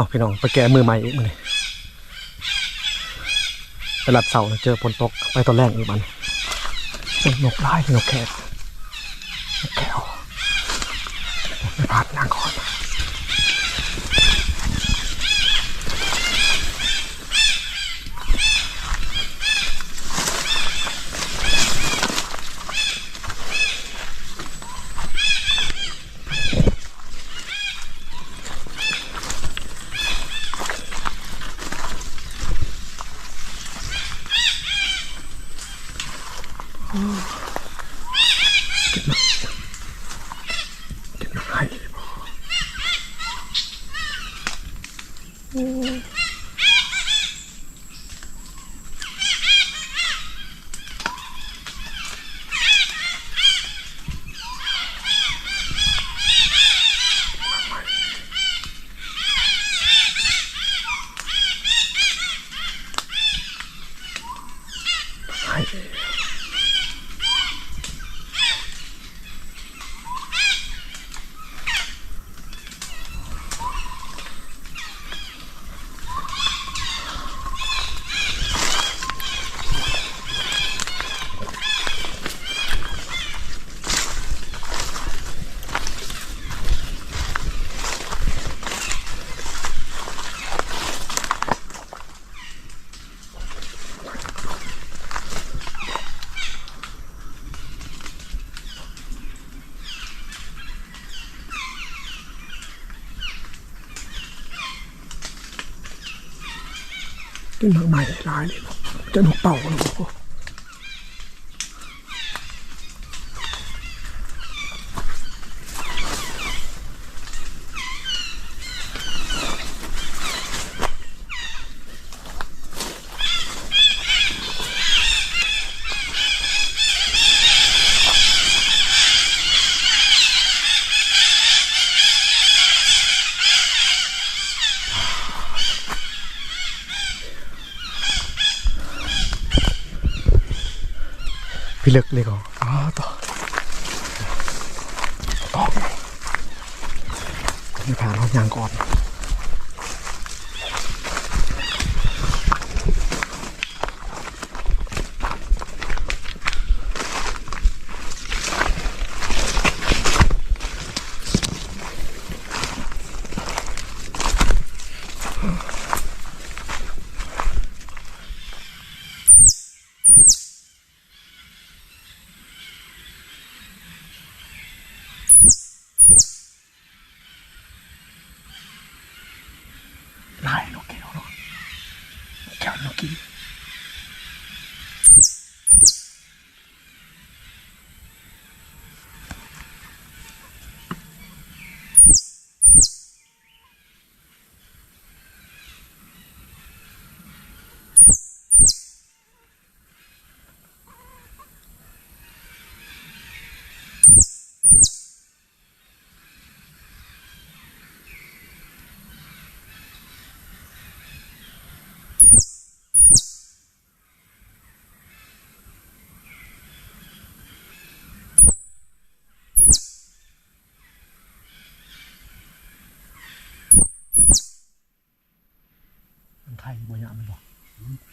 เอาพี่น้องไปแก้มือใหม่อีกมาเลยไปหลัดเสาเจอฝนตกไปตอนแรกอีกมันโอ้ยนกไล่นกแขกนกแก้วไม่พลาดนางก่อน เก็บมาให้ ใกินผักใหม่ร้ายเลยจะหนกเป่าหนอะพี่เลิก เลยก่อนอ๋อต่อต่อไม่ผ่านรถยางก่อน ไล่นกแก้วเนาะนกแก้วนกกี้มันไข่บ่ยามมันบอก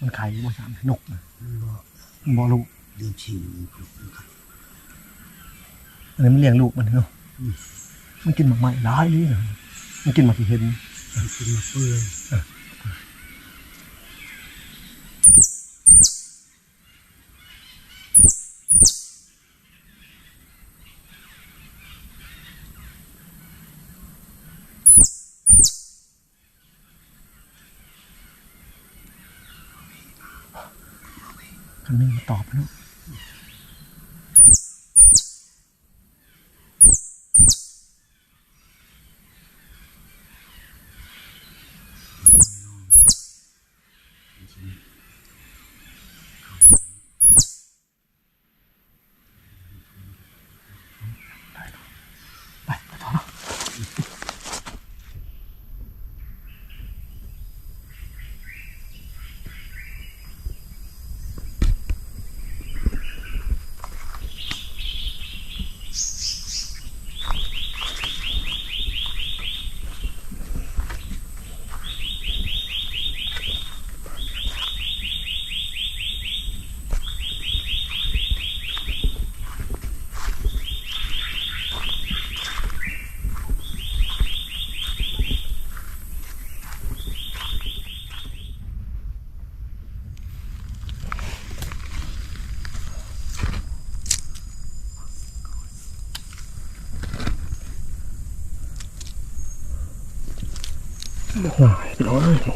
มันไข่บ่ยามนกนะมันบอกลูกเลี้ยงชิงปลุกนะครับอันนี้มันเลี้ยงลูกมันเนาะมันกินหมากใหม่ร้ายนี่นะมันกินหมากที่เห็น มันกินมาเปื่อย คันนี้มาตอบเนาะไปไปต่อเนาะ หายพี่น้องเอ้ยหนู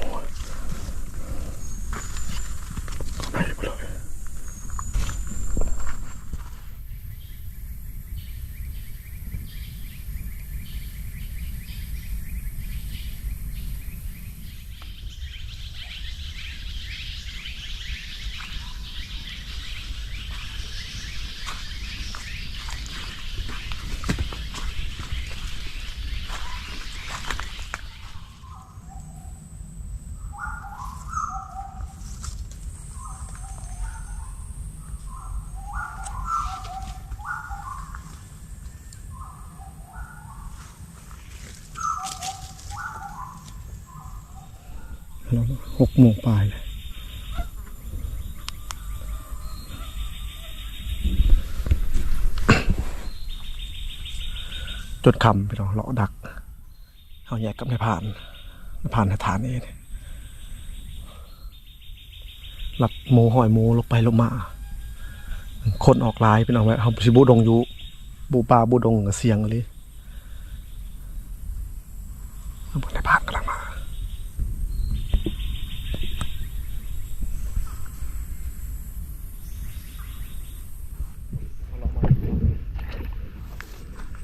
ไปไปเลย หกโมงปลายเลยจดคำพี่น้องเลาะดักเขาแยกกับในผ่านนผ่านสถานเองหลับโมหอยโมลงไปลงมา คนออกลายเป็นเอาไว้เขาสิบูดงอยู่บูปลาบูดงเสียงเลยนายผ่านกำลังมา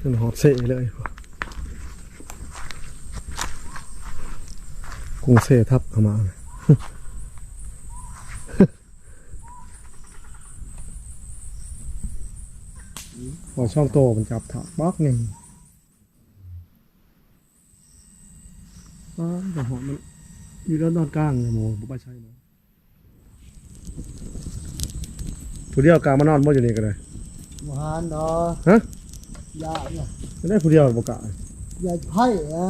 เป็ นฮอตเซ่เลยกรุงเซ่ทับเข้ามาเลยพอช่องโตมันจับถักบล็อกหนึ่งอ้าวแต่หอมมันอยู่ด้านนอนกลางเลยโมบุปผาชัยเนาะผู้เดียวกลางมานอนบ่อยู่นี่กันเลยหวานเนาะฮะ ยาเนี่ยไม่ได้ผู้เดียวบ่กะยาไพ่อะ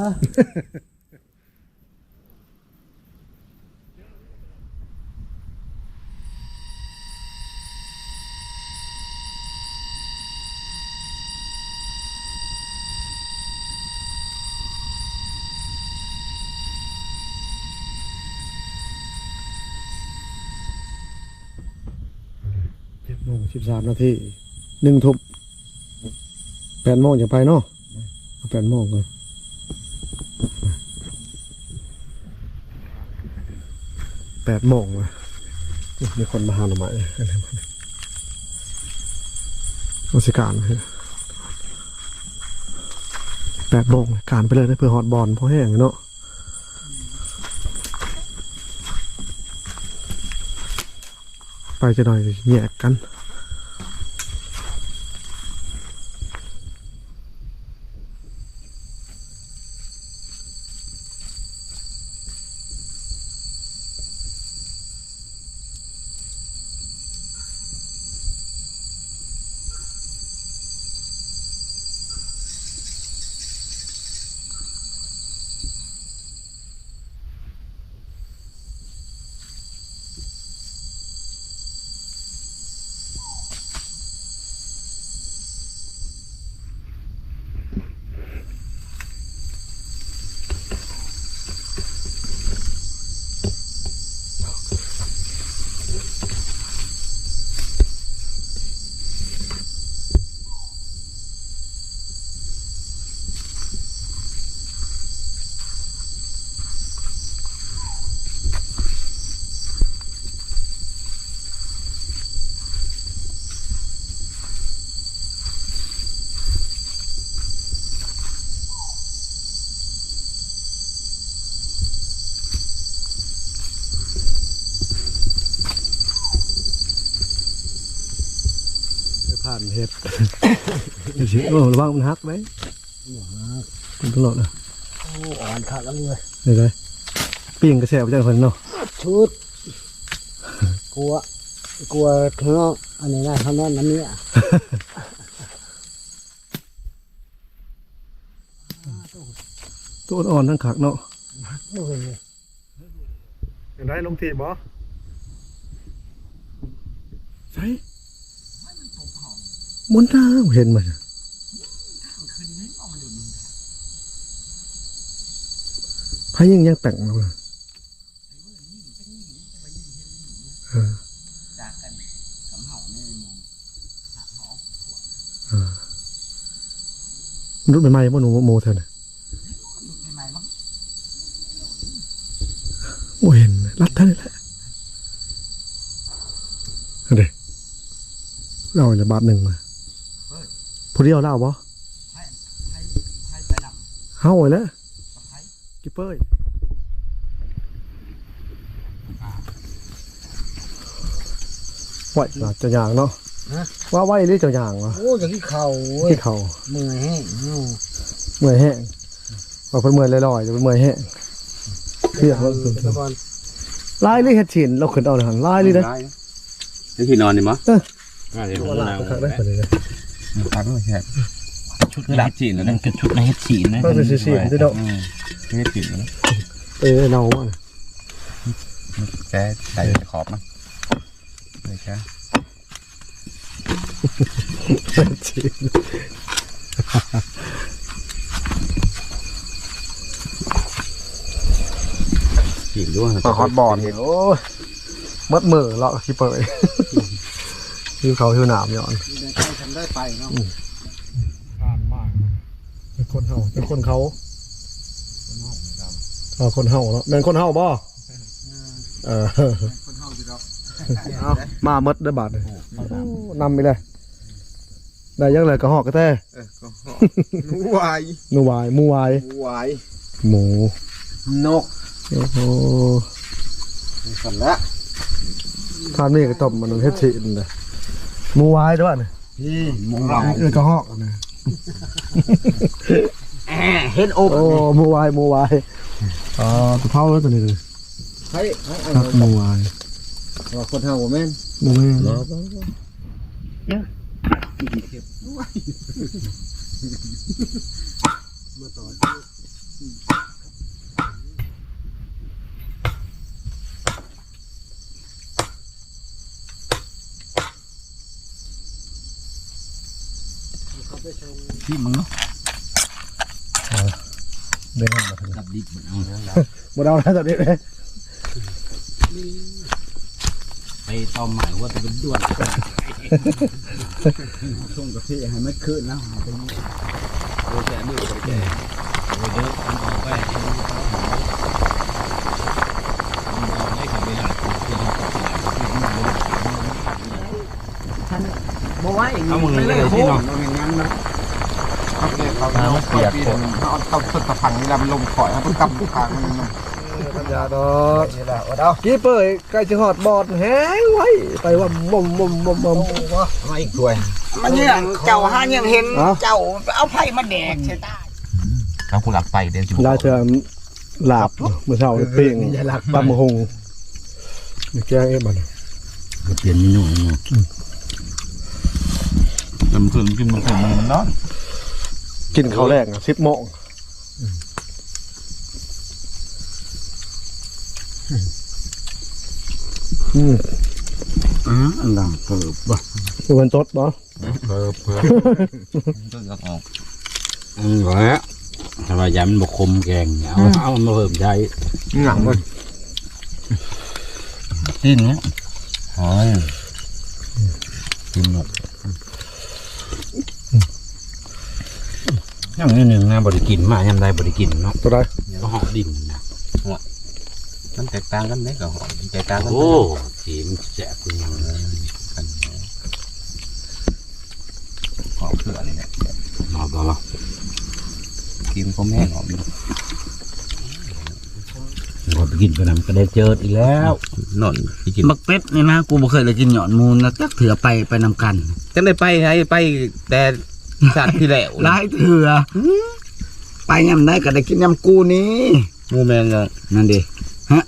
โมงสิบสามนาทีหนึ่งทุ่ม แปดโมงจะไปเนาะแปดโมงก่อนแปดโมงว่ะมีคนมาหาหน่อไม้อะไรมาเนี่ยราชการเลยแปดโมงการไปเลยนะเพื่อฮอตบอลเพราะแห้งเนาะไปจะหน่อยแยกกัน ไปผ่านเห็ด เดี๋ยวสิโอ้ระวังมันหักไหมเป็นตลอดเลยโอ้อ่อนขาดแล้วเลยเดี๋ยวเลยปิ้งกระแสไปจากคนเนาะชุด กลัว กลัวข้างนอกอันนี้นะข้างนอกนั้นเนี่ยตัวอ่อนทั้งขักเนาะโอ้ยเห็นได้ลงทีบ่ใช่มนทางเห็นมัน พายังยังแต่งมาเลยเออเออรุดใหม่ๆว่าหนูโมเธอเนี่ยรัดเท่านี้แหละเอาดิเราจะบาทหนึ่งมาผู้เดียวเล่าบ่เฮ้าไว้แล้ว กิปเปอร์ไหวน่ะเจะยางเนาะว่าไหวหรือเจะยางวะโอ้อย่างที่เข่าเว้ยที่เขาเมื่อยแห้งเนาะเมื่อยแห้งว่าเพิ่นเมื่อยลอยๆจะเป็นเมื่อยแห้งเครียดว่าตะกอนลายเลยเฮ็ดฉินเราขึ้นเอาเลยหันลายเลยเด้อนี่ที่นอนนี่มั้งเออเดี๋ยวตัวหลักก็ได้ไปเลยพักไม่ใช่ ชุดดับจีนแล้วนั่นคือชุดในเฮ็ดจีนนะต้องเป็นสีๆด้วยเนาะเฮ็ดจีนนะเออเนาว่าแกใส่ขอบมั้งเลยแกฉินจีนด้วยมาฮอตบอลนี่โอ้ยมัดมือเลาะขี้เปยหิวเขาหิวหนามย้อนได้ใครทำได้ไปเนาะผ่านมาก เป็นคนเฮาเป็นคนเขาเออคนเฮาเนาะเป็นคนเฮาบ่เออคนเฮาสิดอกเอามามัดได้อบาทเลยนำไปเลยได้ยังเลยกระหอกกระแท้หนูวายหนูวายหมูวายหนูวายหมูนกโอ้โหสันละทานนี่ก็ต้มมันเฮ็ดฉินเลยหมูวายด้วยเนี่ยพี่หมูเราเออกระหอกนะ เฮ็ดอบโอ้หมูวายหมูวายอ่าตัวเท่าแล้วตัวนี้เลยเฮ้ยเฮ้ยครับหมูวายว่าคนเฮาบ่แม่นหมูแม่นที่มึงเนาะ เด้งมาถึงกับดิบมันเอาหมดเอาแล้วตัวนี้เลยไปต้มหมายว่าจะเป็นด้วนส่งกาแฟให้มันคืนแล้วหาไปนี่โอ้แกดื้อแกโอ้เยอะมันออกไปมันออกไม่ถึงเวลาเพื่อนบ่ไหวเอามึงเลยที่นอนบ่แม่นงั้นนะเขาเรียก เขาเปียกคนเขาเอาสุดตะพังนี่ลำลมข่อยเขากำทางมัน ปัญญาดอกนี่ละว่าดาวกี้เปิดใกล้จะหอดบอดแห้งไว้ไปว่าบ่มบ่มบ่มบ่มไมาอีกถ้วมันยังเจ้าห้ายังเห็นเจ้าเอาไผ่มาแดกใช่ตาเขาผู้หลักไปเดินจุได้เชิญหลาบเมื่อเช้าเป้งตำมะฮงนี่แกงเอ๊ะมันก็เปลี่ยนเมนูลำถึงกินมันถึงมันเนาะ กินข้าวแรกอะสิบโมงอืมอืออันดังเกิบบ่เป็นตดบ่เกิบเกิบต้นก็ออกอืมก็แล้วถ้าว่าย้ำบกคมแกงเอาเอามาเพิ่มใจหนังมันสิ้นเนี้ยหอยกินหมด ย่างนี้หนึ่งนะบริกินมากยำได้บริกินเนาะตัวใดก็หอดินนะหัวมันแตกต่างกันไหมกับหอแตกต่างกันโอ้สีมันแสบกูยังกันหอมเพื่อนี่แหละหอมบ่กินก็แม่หอมอยู่หอมกินไปนำก็ได้เจออีกแล้วนอนกินบักเป็ดนี่นะกูบ่เคยเลยกินหยอดมูลนะจักเถือไปไปนำกันจังได้ไปไงไปแต่ ชาติที่แล้วหลายเถือไปยำได้ก็ได้กินยำกูนี้มูแมนยังนั่นดิฮะ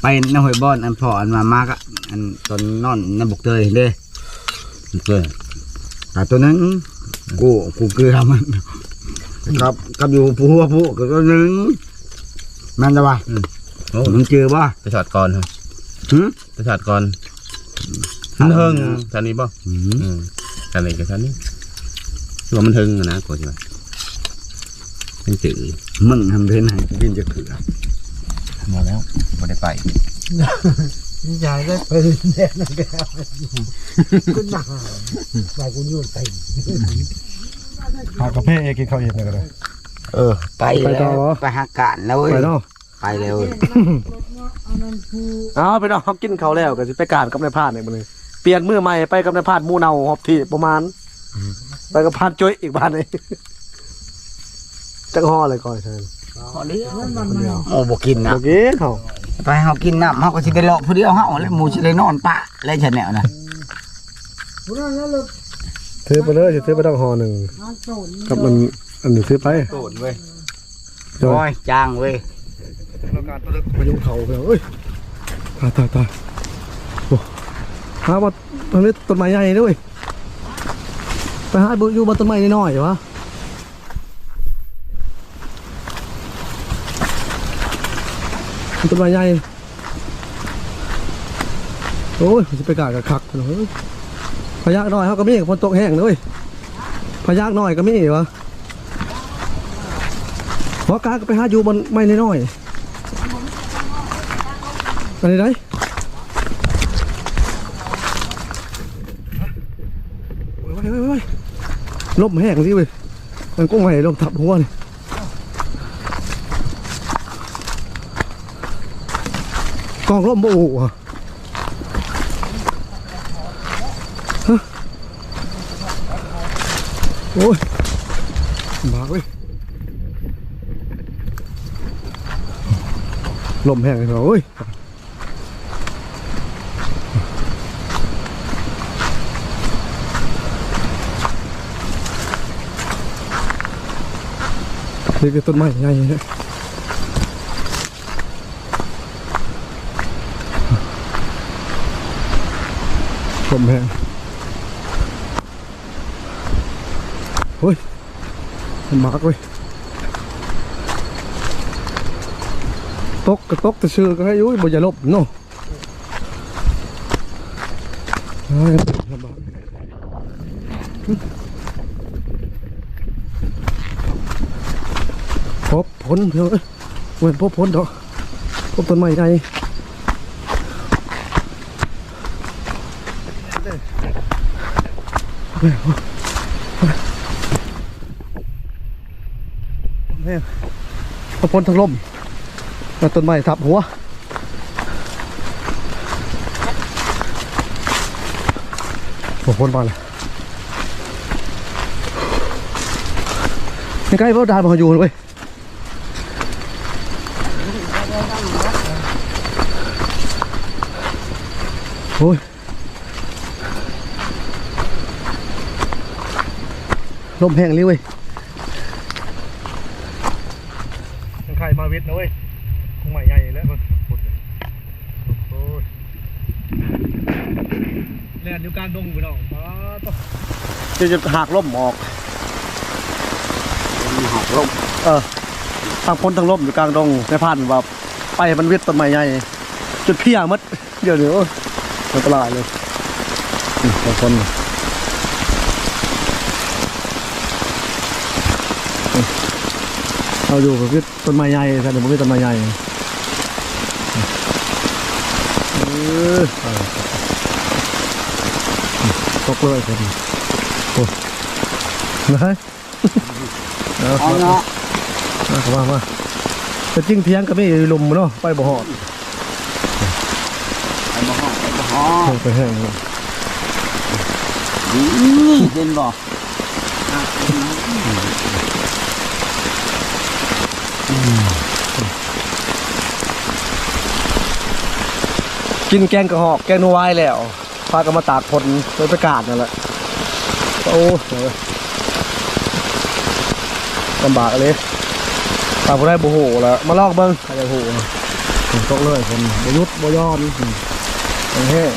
ไปนหอยบอนอันพออันมามากอะอันตอนนอนนบกเตยเด้เพื่อนแต่ตัวนั้นกูกูเกลือมันกับกับอยู่ผู้หัวผู้ก็ตัวหนึงแม่นจ้ะวะโอ้มึงเจอบ่ไปถอดก่อนครับหึไปถอดก่อนมันเฮิงท่านนี้ป่ะหืมอืมท่านไหนกับท่านนี้ คือว่ามันเฮิงอะนะกว่าจะเป็นจืดมึงทำเป็นให้กินจะเขือมาแล้วไม่ได้ไปใหญ่ได้ไปแน่นั่นแกขึ้นมาใส่กูยุ่นเต็มหากระเพาะเองกินข้าวเย็นเลยก็ได้เออ ไปไปต่อแล้วเหรอไปหาการแล้วเว้ยไปเนาะไปไปแล้วเอาไปน้องกินเขาวแล้วก็สิไปการกับนายพรานอีกมื้อนึงเปลี่ยนมือใหม่ไปกับนายพรานหมู่เนาหอบที่ประมาณ ไปกับพรานจ้อยอีกบ้านหนึงจักห่อเลยก่อนเชิญโอ้บ่กินนะเมื่อกี้เขาไปเฮากินน้ำเฮาก็สิไปเลาะผู้เดียวเฮาแล้วหมูสิได้นอนปะแล้วฉันแนวนะถือไปเลยจะถือไปต้องห่อหนึ่งกับมันอันนี้ถือไปโตนเว้ยโอ้โอ้ยจ้างเว้ยพายุเขาไปเอ้ยตายตายตายโอ้หาว่าตอนนี้ต้นไม้ใหญ่ด้วย ไปหาอยู่บนต้นไม้น้อยๆวะต้นไม้ใหญ่โอ้ยจะไปกาดกับคักเฮ้ยพยักน้อยเขาก็มีฝนตกแห้งเลยพยักน้อยก็มีวะพอกาก็ไปหาอยู่บนไม้น้อยๆอะไรได้โอ้ยโอ้ยโอ้ยโอ้ย ลมแห้งสิเว้ยมันก็ไหวลมทับหัวนี่กองลมโบโอ้อะฮะโอ้ยลำบาเว้ยลมแห้งเลยเหรอเว้ยนี่คือต้นไม้ใหญ่เนี่ยลมแห้งเฮ้ย มันมากเว้ยตกก็ตกแต่ชื่อก็ให้อยุ้ยบ่อนาะเฮ้ยลำบากพบผลเถอะเว้นพบผลดอกพบต้นไม้ใดแม่พบผลทางลมแล้วต้นไม้ทับหัวพบผลมาเลยใกล้ๆพวกดานมาอยู่เลยเว้ย โอ้ยลมแห้งเลยเว้ยใครมาวิทย์นะเว้ยคงใหม่ใหญ่แล้วมันพุดโอ้ยแล่นอยู่กลางดงไปน้องป้าต่อจะจะหักล่มออกมีหอกลมเออทางพ้นทางล่มอยู่กลางดงในผ่านแบบไปมันวิทย์ต้นไม้ใหญ่จุดเพี้ยหมัดเดี๋ยวเดี๋ยวโอ้ยอั นตรายเลยนี่บางคนนี่เราอยู่กับวิทย์ต้นไม้ใหญ่แต่เดี๋ยวมันวิทย์ต้นไม้ใหญ่เออเอาตกเลยคนโอ้ยนะเอาเอาเนาะมาเข้ามามาแต่จริงเพียงก็ไม่ลมเนาะไปบ่หอด ไปบ่ห้องไปบ่ห้อง ลงไปแห้งเลยนี่เห็นบ่กินแกงกระหอกแกงนัวายแล้วพากันมาตากผลโดยประกาศนั่นแหละโอ้โหลำบากเลยตากบ่ได้บ่โหแล้วมาลอกเบิ้งใครจะโหผมตกเลยคนบยุทธบย้อนอืมแห้ง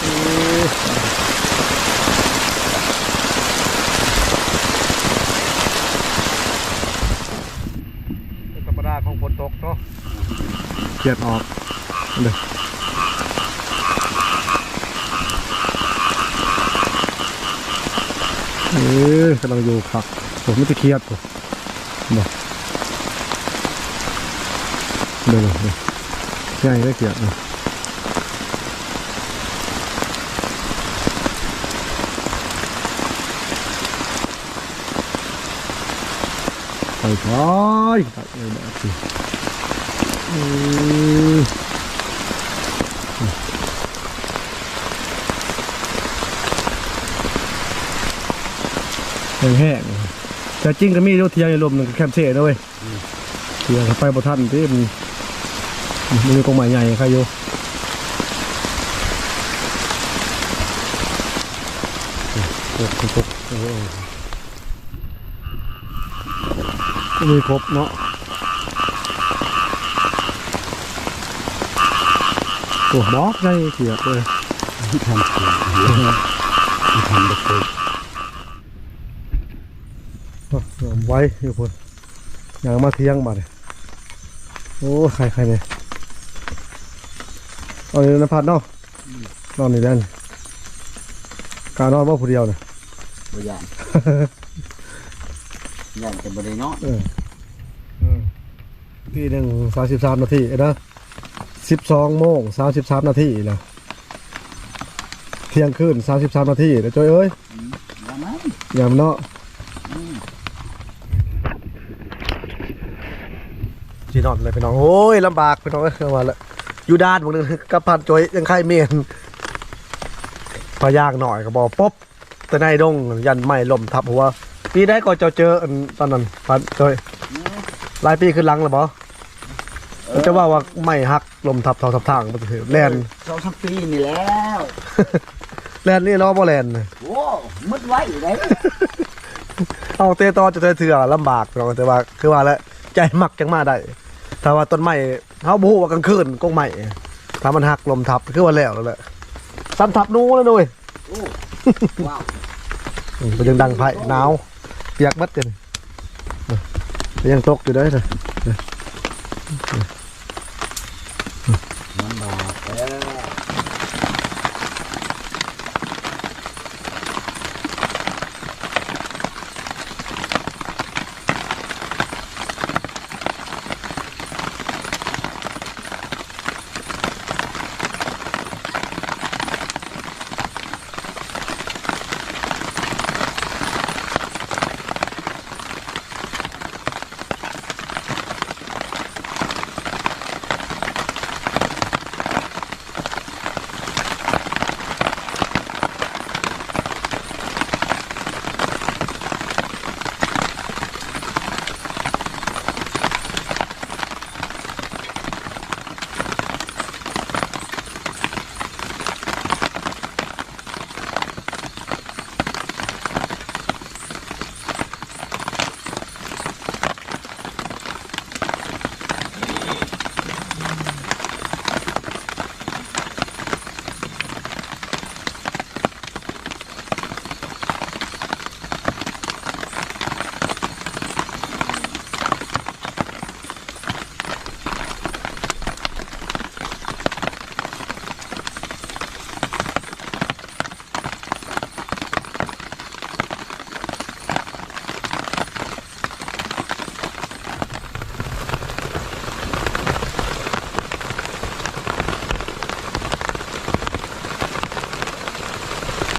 เอ้ยเป็นธรรมดาของฝนตกเนาะเกียดออกเลยเออกำลังอยู่ผักผมไม่จะเครียดผมบ่เดี๋ยวเดี๋ยวใช่ได้เกียดเลยอยๆค่อยๆตักเลยแบบนี้อืม แห้งๆแต่จริงก็มีรถเทียงในลมหนึ่งแคมเซ่ด้วยเทียงไปบทันที่มันมันมีกองใหม่ใหญ่ใครอยู่โอ้โหโอ้โหโอ้โหมีครบเนาะ โอ้บอกใจเขียดเลยทำเสียงทำแบบนี้ไว้อยู่คนอย่างมาเที่ยงมาเลยโอ้ใครใครเนี่ยเอาเลยนะพัดเนาะนอนนี่แดนการนอนว่าผู้เดียวเนี่ยบ่ย่านย่านแต่บ่ได้เนาะที่หนึ่งสามสิบสามนาทีเอ้ยนะ สิบสองโมงสามสิบสามนาทีแล้วเที่ยงคืนสามสิบสามนาทีเดี๋ยวจอยเอ้ยอย่ามเนาะจีนอนเลยพี่น้องโอ้ยลำบากพี่น้องเอ้ยเอามาล้วอยู่ด้านบางนึงกับพันจอยยังไข่เมียนพอยากหน่อยก็บอกป๊บแต่ในดงยันไม่ล่มทับหัวปีได้ก็เจะเจอตอนนั้นพันจอยหลายปีขึ้นหลังหรือเปล่า จะว่าว่าไม่หักลมทับเท่าทับทางมันจะแลนสองสามปีนี่แล้วแลนนี่ล้อบ่แลนน่ะโอ้มุดไว้อยู่ได้เอาเตะตอจะเตะเถื่อลำบากเราแต่ว่าคือว่าแล้วใจมักจังมาได้ถ้าว่าต้นไม้เฮาบ่ฮู้ว่ากลางคืนกงไม้ถ้ามันหักลมทับคือว่าแล้วแล้วแหละซ้ำทับหนูแล้วด้วยโอ้ว้าวอืมเป็นยังดังไผ่หนาวเปียกบัดเต็มยังตกอยู่เด้อเด้อ มันบ่